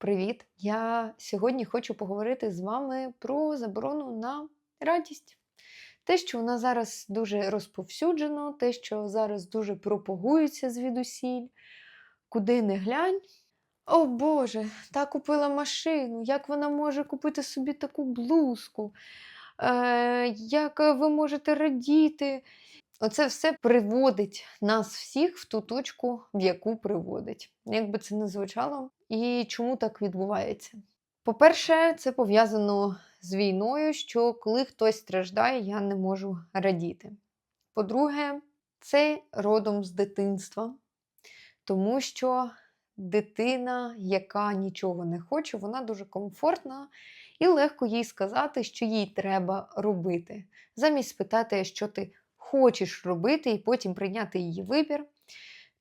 Привіт! Я сьогодні хочу поговорити з вами про заборону на радість. Те, що вона зараз дуже розповсюджено, те, що зараз дуже пропагується звідусіль, куди не глянь. О Боже, та купила машину, як вона може купити собі таку блузку? Е, як ви можете радіти? Оце все приводить нас всіх в ту точку, в яку приводить. Як би це не звучало, і чому так відбувається? По-перше, це пов'язано з війною, що коли хтось страждає, я не можу радіти. По-друге, це родом з дитинства, тому що дитина, яка нічого не хоче, вона дуже комфортна і легко їй сказати, що їй треба робити, замість спитати, що ти хочеш робити, і потім прийняти її вибір,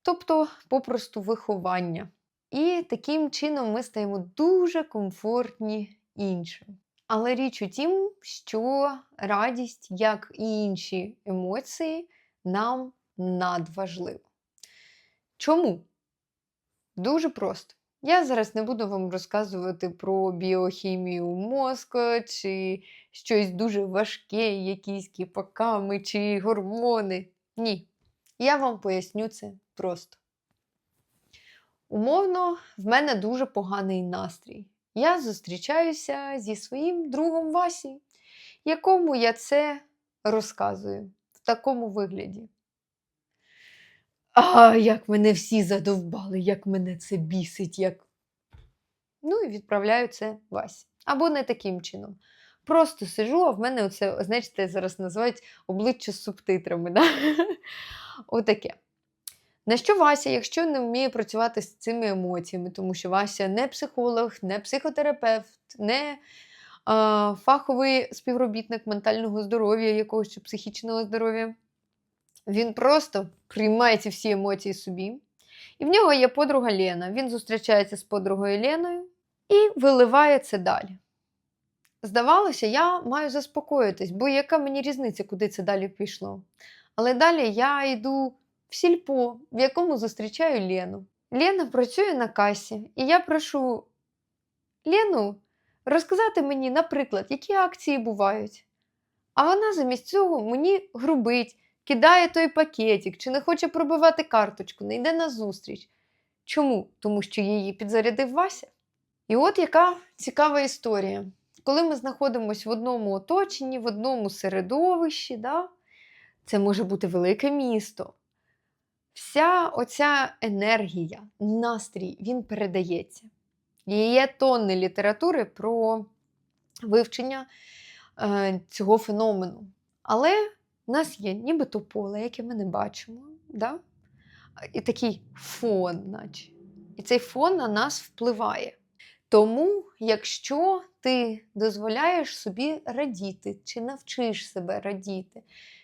тобто попросту виховання. І таким чином ми стаємо дуже комфортні іншим. Але річ у тім, що радість, як і інші емоції, нам надважлива. Чому? Дуже просто. Я зараз не буду вам розказувати про біохімію мозку, чи щось дуже важке, якісь кіпаками, чи гормони. Ні. Я вам поясню це просто. Умовно, в мене дуже поганий настрій. Я зустрічаюся зі своїм другом Васі, якому я це розказую в такому вигляді. А, як мене всі задовбали, як мене це бісить, як. Ну і відправляю це Васі. Або не таким чином. Просто сижу, а в мене оце, знаєте, зараз називають обличчя з субтитрами. Да? Отаке. На що Вася, якщо не вміє працювати з цими емоціями, тому що Вася не психолог, не психотерапевт, не а, фаховий співробітник ментального здоров'я, якогось чи психічного здоров'я, він просто приймає ці всі емоції собі. І в нього є подруга Лена. Він зустрічається з подругою Леною і виливає це далі. Здавалося, я маю заспокоїтись, бо яка мені різниця, куди це далі пішло. Але далі я йду в сільпо, в якому зустрічаю Лену. Лена працює на касі, і я прошу Лену розказати мені, наприклад, які акції бувають. А вона замість цього мені грубить, кидає той пакетик, чи не хоче пробивати карточку, не йде на зустріч. Чому? Тому що її підзарядив Вася. І от яка цікава історія. Коли ми знаходимося в одному оточенні, в одному середовищі, да? це може бути велике місто. Вся оця енергія, настрій, він передається. І є тонни літератури про вивчення е, цього феномену. Але в нас є нібито поле, яке ми не бачимо. Да? І такий фон, наче. І цей фон на нас впливає. Тому, якщо ти дозволяєш собі радіти, чи навчиш себе радіти,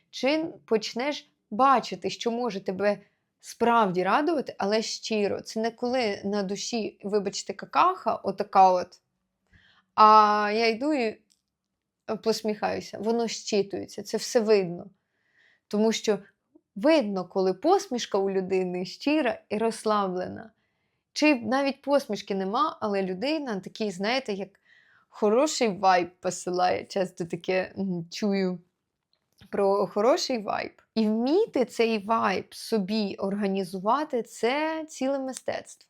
чи почнеш бачити, що може тебе справді радувати, але щиро, це не коли на душі, вибачте, какаха, отака от, а я йду і посміхаюся, воно щитується, це все видно. Тому що видно, коли посмішка у людини щира і розслаблена. Чи навіть посмішки нема, але людина такий, знаєте, як хороший вайб посилає. Часто таке чую про хороший вайб. І вміти цей вайб собі організувати це ціле мистецтво.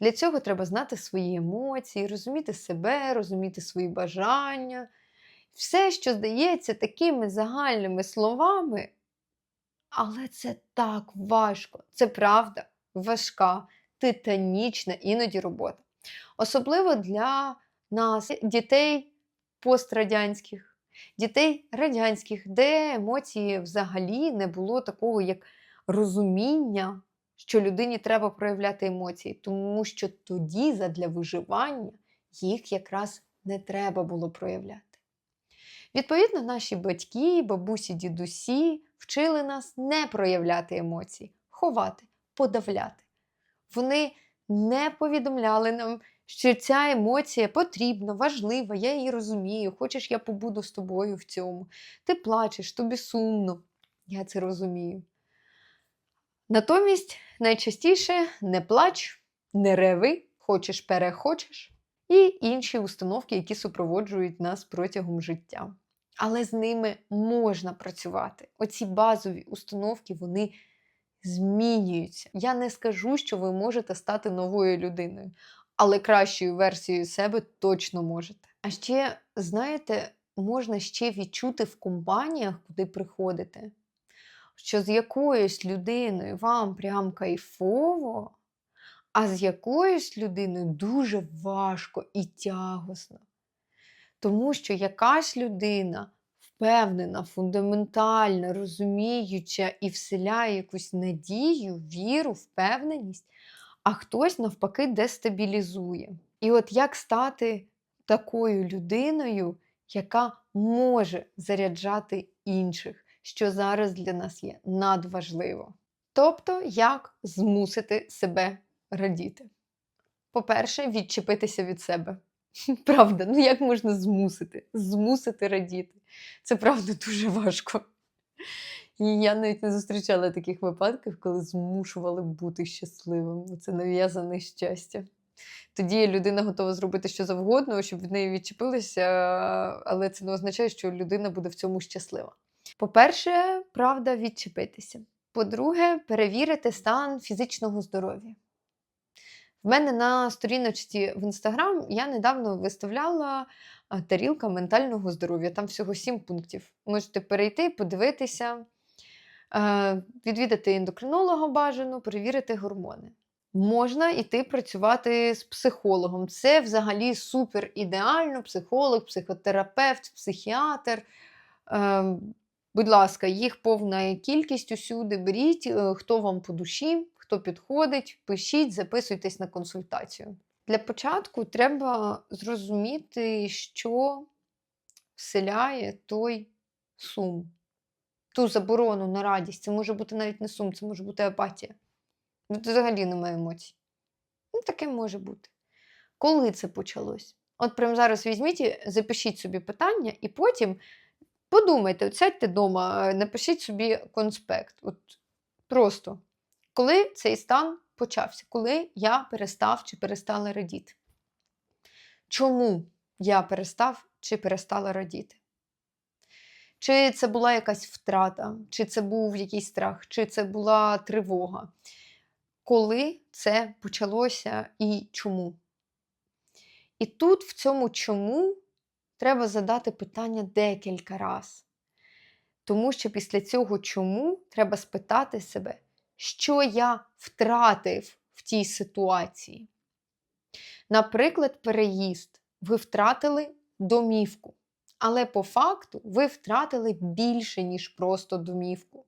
Для цього треба знати свої емоції, розуміти себе, розуміти свої бажання. Все, що здається такими загальними словами, але це так важко. Це правда, важка, титанічна іноді робота. Особливо для нас, дітей пострадянських, дітей радянських, де емоції взагалі не було такого, як розуміння, що людині треба проявляти емоції, тому що тоді, задля виживання, їх якраз не треба було проявляти. Відповідно, наші батьки, бабусі, дідусі вчили нас не проявляти емоції, ховати, подавляти. Вони не повідомляли нам, що ця емоція потрібна, важлива, я її розумію. Хочеш, я побуду з тобою в цьому. Ти плачеш, тобі сумно. Я це розумію. Натомість найчастіше не плач, не реви, хочеш перехочеш, і інші установки, які супроводжують нас протягом життя. Але з ними можна працювати. Оці базові установки, вони змінюються. Я не скажу, що ви можете стати новою людиною, але кращою версією себе точно можете. А ще, знаєте, можна ще відчути в компаніях, куди приходите, що з якоюсь людиною вам прям кайфово, а з якоюсь людиною дуже важко і тягосно. Тому що якась людина впевнена, фундаментальна, розуміюча і вселяє якусь надію, віру, впевненість, а хтось навпаки дестабілізує. І от як стати такою людиною, яка може заряджати інших, що зараз для нас є надважливо. Тобто, як змусити себе радіти? По-перше, відчепитися від себе. Правда, ну як можна змусити? Змусити радіти. Це правда дуже важко. І я навіть не зустрічала таких випадків, коли змушували бути щасливим. Це нав'язане щастя. Тоді людина готова зробити що завгодно, щоб від неї відчепилися, але це не означає, що людина буде в цьому щаслива. По-перше, правда, відчепитися. По-друге, перевірити стан фізичного здоров'я. В мене на сторіночці в інстаграм я недавно виставляла тарілка ментального здоров'я. Там всього сім пунктів. Можете перейти, подивитися, е, відвідати ендокринолога бажано, перевірити гормони. Можна йти працювати з психологом. Це взагалі супер ідеально. Психолог, психотерапевт, психіатр. Е, Будь ласка, їх повна кількість усюди. Беріть, е, хто вам по душі, хто підходить, пишіть, записуйтесь на консультацію. Для початку треба зрозуміти, що вселяє той сум, ту заборону на радість. Це може бути навіть не сум, це може бути апатія. Ну, Тут взагалі немає емоцій. Ну, таке може бути. Коли це почалось? От прямо зараз візьміть, і запишіть собі питання, і потім подумайте, от сядьте вдома, напишіть собі конспект. От Просто коли цей стан почався, коли я перестав чи перестала радіти. Чому я перестав чи перестала радіти? Чи це була якась втрата, чи це був якийсь страх, чи це була тривога? Коли це почалося і чому? І тут, в цьому чому, треба задати питання декілька разів. Тому що після цього чому треба спитати себе, що я втратив в тій ситуації. Наприклад, переїзд. Ви втратили домівку. Але по факту ви втратили більше, ніж просто домівку.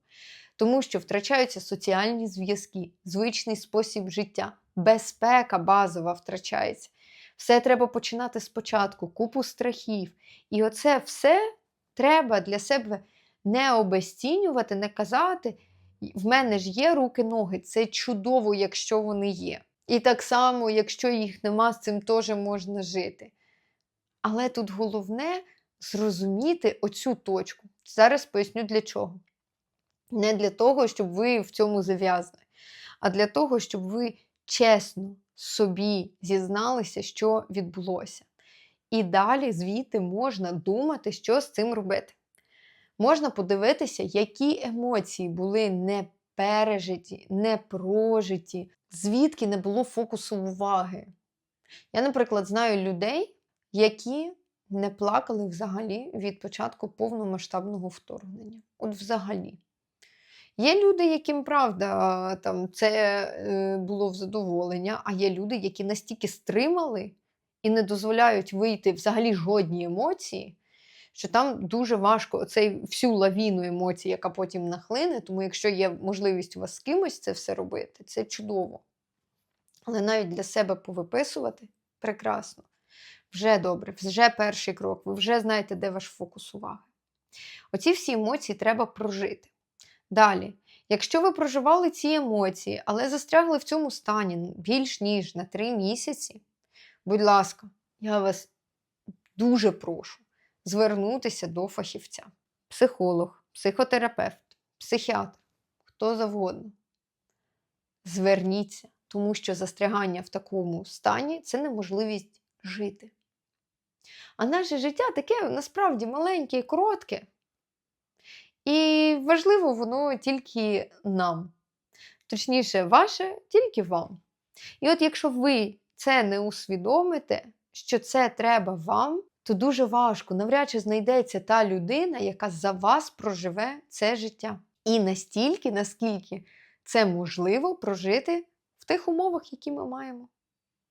Тому що втрачаються соціальні зв'язки, звичний спосіб життя, безпека базова втрачається. Все треба починати спочатку, купу страхів. І оце все треба для себе не обесцінювати, не казати. В мене ж є руки-ноги, це чудово, якщо вони є. І так само, якщо їх нема, з цим теж можна жити. Але тут головне зрозуміти оцю точку. Зараз поясню для чого. Не для того, щоб ви в цьому зав'язали, а для того, щоб ви чесно собі зізналися, що відбулося. І далі звідти можна думати, що з цим робити. Можна подивитися, які емоції були не пережиті, не прожиті, звідки не було фокусу уваги. Я, наприклад, знаю людей, які не плакали взагалі від початку повномасштабного вторгнення. От взагалі. Є люди, яким правда там, це е, було в задоволення, а є люди, які настільки стримали і не дозволяють вийти взагалі жодні емоції, що там дуже важко оцей всю лавіну емоцій, яка потім нахлине. Тому, якщо є можливість у вас з кимось це все робити, це чудово. Але навіть для себе повиписувати прекрасно. Вже добре, вже перший крок, ви вже знаєте, де ваш фокус уваги. Оці всі емоції треба прожити. Далі, якщо ви проживали ці емоції, але застрягли в цьому стані більш ніж на 3 місяці, будь ласка, я вас дуже прошу звернутися до фахівця. Психолог, психотерапевт, психіатр, хто завгодно. Зверніться, тому що застрягання в такому стані це неможливість жити. А наше життя таке насправді маленьке і коротке. І важливо воно тільки нам. Точніше, ваше тільки вам. І от якщо ви це не усвідомите, що це треба вам, то дуже важко, навряд чи знайдеться та людина, яка за вас проживе це життя. І настільки, наскільки це можливо прожити в тих умовах, які ми маємо.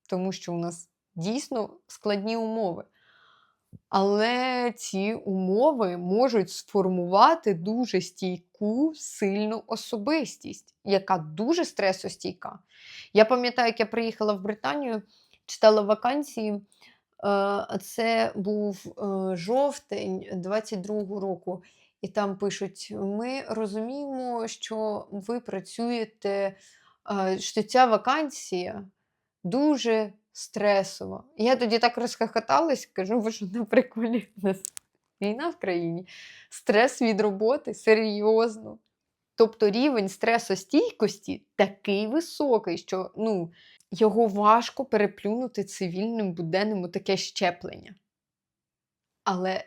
Тому що у нас дійсно складні умови. Але ці умови можуть сформувати дуже стійку, сильну особистість, яка дуже стресостійка. Я пам'ятаю, як я приїхала в Британію, читала вакансії. Це був е, жовтень 22-го року, і там пишуть: ми розуміємо, що ви працюєте, е, що ця вакансія дуже стресова. Я тоді так розхохоталась, кажу, ви що на У нас війна в країні, стрес від роботи, серйозно. Тобто рівень стресостійкості такий високий, що ну, його важко переплюнути цивільним буденним таке щеплення. Але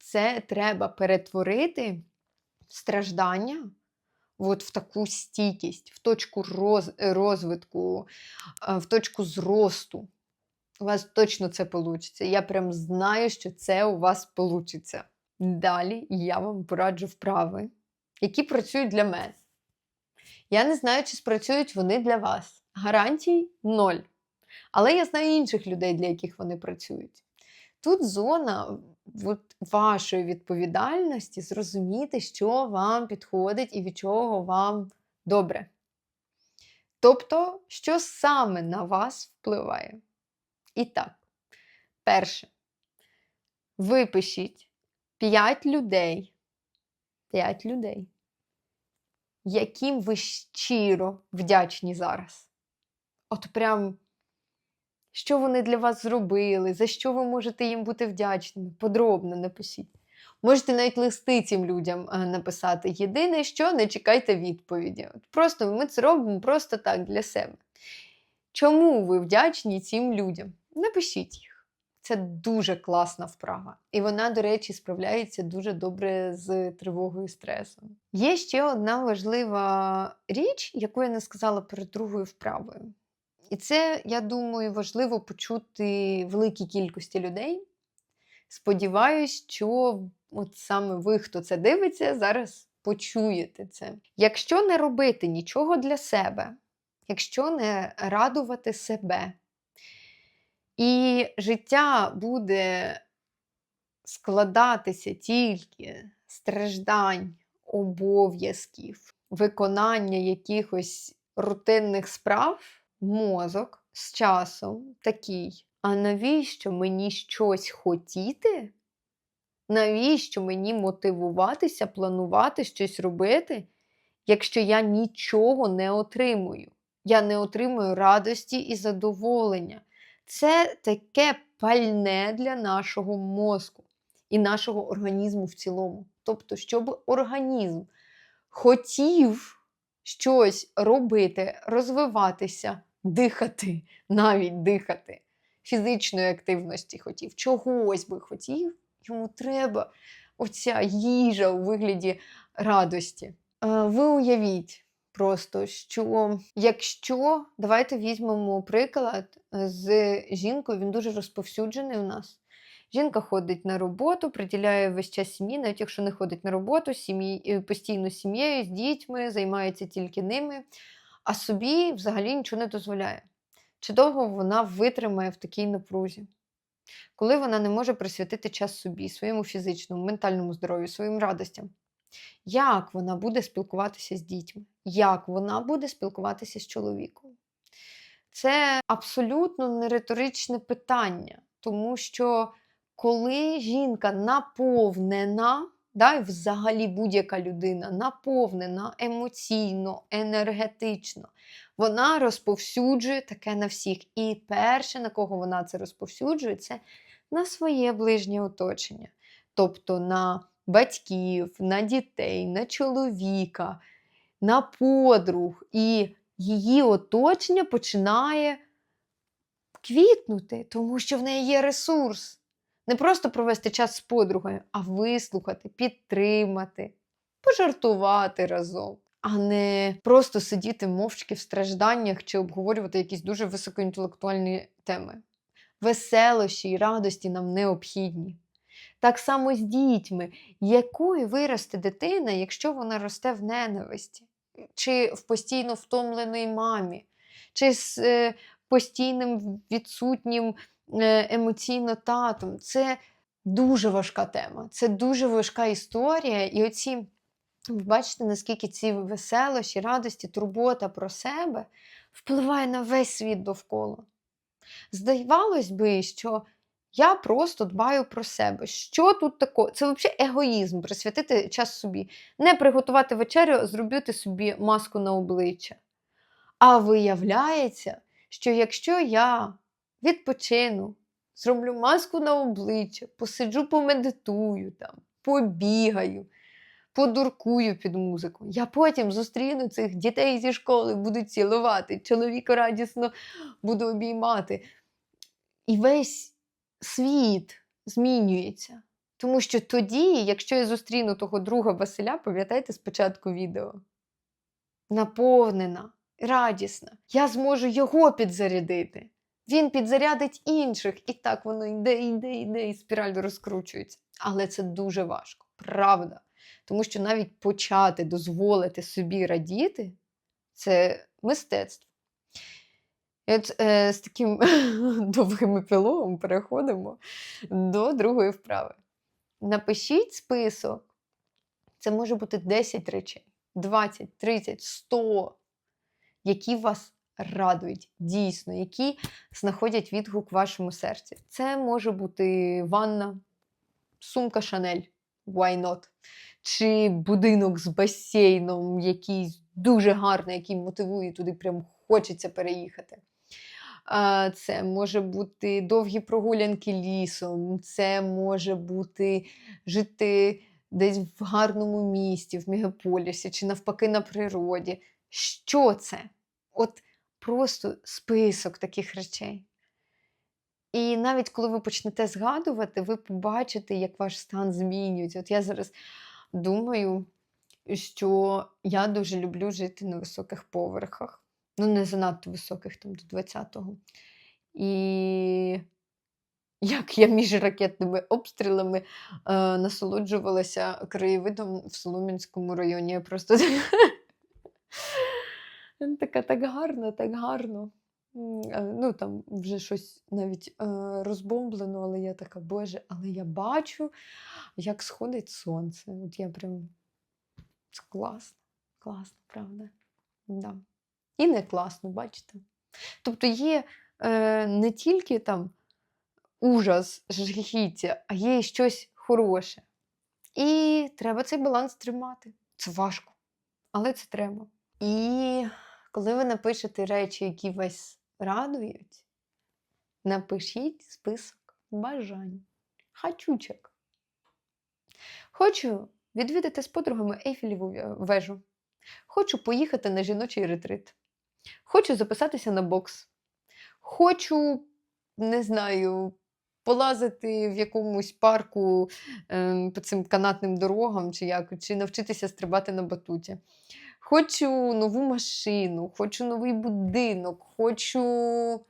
це треба перетворити в страждання от в таку стійкість, в точку роз, розвитку, е, в точку зросту. У вас точно це вийде. Я прям знаю, що це у вас вийде. Далі я вам пораджу вправи, які працюють для мене. Я не знаю, чи спрацюють вони для вас. Гарантій ноль. Але я знаю інших людей, для яких вони працюють. Тут зона от, вашої відповідальності зрозуміти, що вам підходить і від чого вам добре. Тобто, що саме на вас впливає. І так, перше, випишіть 5 людей, 5 людей, яким ви щиро вдячні зараз. От прям, що вони для вас зробили, за що ви можете їм бути вдячними, подробно напишіть. Можете навіть листи цим людям е, написати. Єдине, що не чекайте відповіді. Просто ми це робимо просто так для себе. Чому ви вдячні цим людям? Напишіть їх. Це дуже класна вправа. І вона, до речі, справляється дуже добре з тривогою і стресом. Є ще одна важлива річ, яку я не сказала перед другою вправою. І це, я думаю, важливо почути великій кількості людей. Сподіваюсь, що от саме ви, хто це дивиться, зараз почуєте це. Якщо не робити нічого для себе, якщо не радувати себе, і життя буде складатися тільки страждань, обов'язків, виконання якихось рутинних справ, мозок з часом такий. А навіщо мені щось хотіти? Навіщо мені мотивуватися, планувати щось робити, якщо я нічого не отримую? Я не отримую радості і задоволення. Це таке пальне для нашого мозку і нашого організму в цілому. Тобто, щоб організм хотів щось робити, розвиватися, дихати, навіть дихати, фізичної активності хотів, чогось би хотів, йому треба оця їжа у вигляді радості. Е, Ви уявіть просто, що якщо давайте візьмемо приклад з жінкою, він дуже розповсюджений у нас. Жінка ходить на роботу, приділяє весь час сім'ї, навіть якщо не ходить на роботу, сім'ї, е, постійно сім'єю, з дітьми, займається тільки ними, а собі взагалі нічого не дозволяє. Чи довго вона витримає в такій напрузі? Коли вона не може присвятити час собі, своєму фізичному, ментальному здоров'ю, своїм радостям, як вона буде спілкуватися з дітьми? Як вона буде спілкуватися з чоловіком? Це абсолютно не риторичне питання, тому що коли жінка наповнена, да, і взагалі будь-яка людина наповнена емоційно, енергетично, вона розповсюджує таке на всіх. І перше, на кого вона це розповсюджує, це на своє ближнє оточення. Тобто на батьків, на дітей, на чоловіка, на подруг. І її оточення починає квітнути, тому що в неї є ресурс. Не просто провести час з подругою, а вислухати, підтримати, пожартувати разом, а не просто сидіти мовчки в стражданнях чи обговорювати якісь дуже високоінтелектуальні теми. Веселощі і радості нам необхідні. Так само з дітьми, якою виросте дитина, якщо вона росте в ненависті, чи в постійно втомленій мамі, чи з е, постійним відсутнім емоційно татом. Це дуже важка тема, це дуже важка історія. І оці, ви бачите, наскільки ці веселощі, радості, турбота про себе впливає на весь світ довкола. Здавалось би, що я просто дбаю про себе. Що тут такого? Це взагалі егоїзм присвятити час собі. Не приготувати вечерю, зробити собі маску на обличчя. А виявляється, що якщо я відпочину, зроблю маску на обличчя, посиджу, помедитую, там, побігаю, подуркую під музику, я потім зустріну цих дітей зі школи, буду цілувати, чоловіка радісно буду обіймати. І весь світ змінюється. Тому що тоді, якщо я зустріну того друга Василя, пам'ятаєте спочатку відео, наповнена, радісна, я зможу його підзарядити. Він підзарядить інших, і так воно йде, йде, йде, і спіраль розкручується. Але це дуже важко, правда. Тому що навіть почати дозволити собі радіти це мистецтво. І от е, з таким довгим епілогом переходимо до другої вправи. Напишіть список. Це може бути 10 речей, 20, 30, 100, які вас радують, дійсно, які знаходять відгук в вашому серці. Це може бути ванна, сумка Шанель, why not? Чи будинок з басейном, який дуже гарний, який мотивує туди, прям хочеться переїхати. Це може бути довгі прогулянки лісом, це може бути жити десь в гарному місті, в мегаполісі, чи навпаки на природі. Що це? От просто список таких речей. І навіть коли ви почнете згадувати, ви побачите, як ваш стан змінюється. От я зараз думаю, що я дуже люблю жити на високих поверхах ну, не занадто високих, там до 20-го. І як я між ракетними обстрілами е, насолоджувалася краєвидом в Солом'янському районі. Я просто така так гарно, так гарно. Ну, там вже щось навіть е, розбомблено, але я така, Боже, але я бачу, як сходить сонце. От я прям це класно, класно, правда? Да і не класно, бачите? Тобто є е, не тільки там ужас, жахіття, а є і щось хороше. І треба цей баланс тримати. Це важко, але це треба. І коли ви напишете речі, які вас радують, напишіть список бажань, хачучок. Хочу відвідати з подругами Ейфеліву вежу. Хочу поїхати на жіночий ретрит. Хочу записатися на бокс. Хочу, не знаю, полазити в якомусь парку е, по цим канатним дорогам, чи як, чи навчитися стрибати на батуті. Хочу нову машину, хочу новий будинок, хочу.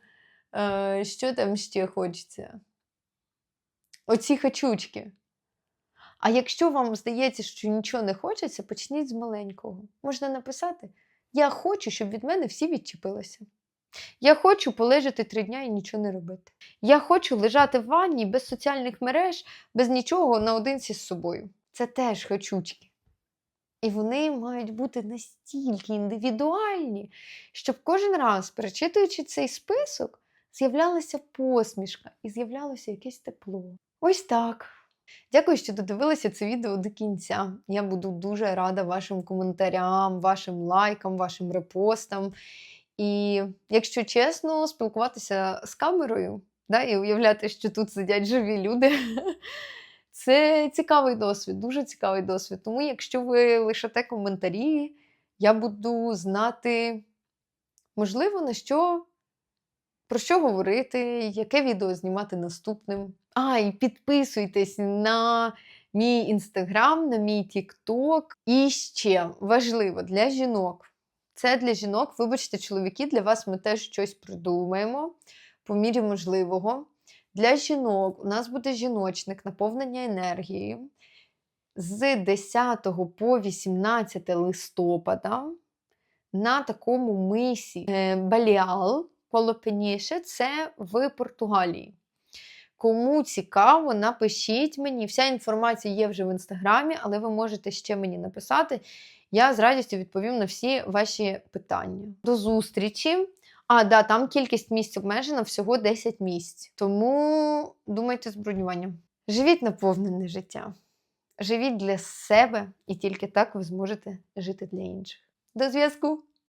Е, Що там ще хочеться? Оці хачучки. А якщо вам здається, що нічого не хочеться, почніть з маленького. Можна написати. Я хочу, щоб від мене всі відчепилися. Я хочу полежати три дня і нічого не робити. Я хочу лежати в ванні без соціальних мереж, без нічого наодинці з собою. Це теж хочучки. І вони мають бути настільки індивідуальні, щоб кожен раз, перечитуючи цей список, з'являлася посмішка і з'являлося якесь тепло. Ось так. Дякую, що додивилися це відео до кінця. Я буду дуже рада вашим коментарям, вашим лайкам, вашим репостам. І, якщо чесно, спілкуватися з камерою да, і уявляти, що тут сидять живі люди. Це цікавий досвід, дуже цікавий досвід. Тому, якщо ви лишите коментарі, я буду знати, можливо, на що, про що говорити, яке відео знімати наступним. А, і підписуйтесь на мій інстаграм, на мій тікток. І ще важливо для жінок. Це для жінок, вибачте, чоловіки, для вас ми теж щось придумаємо по мірі можливого. Для жінок у нас буде жіночник, наповнення енергією з 10 по 18 листопада на такому мисі е, Баліал Полопеніше, це в Португалії. Кому цікаво, напишіть мені. Вся інформація є вже в інстаграмі, але ви можете ще мені написати. Я з радістю відповім на всі ваші питання. До зустрічі! А, да, там кількість місць обмежена, всього 10 місць. Тому думайте з бронюванням. Живіть наповнене життя. Живіть для себе, і тільки так ви зможете жити для інших. До зв'язку!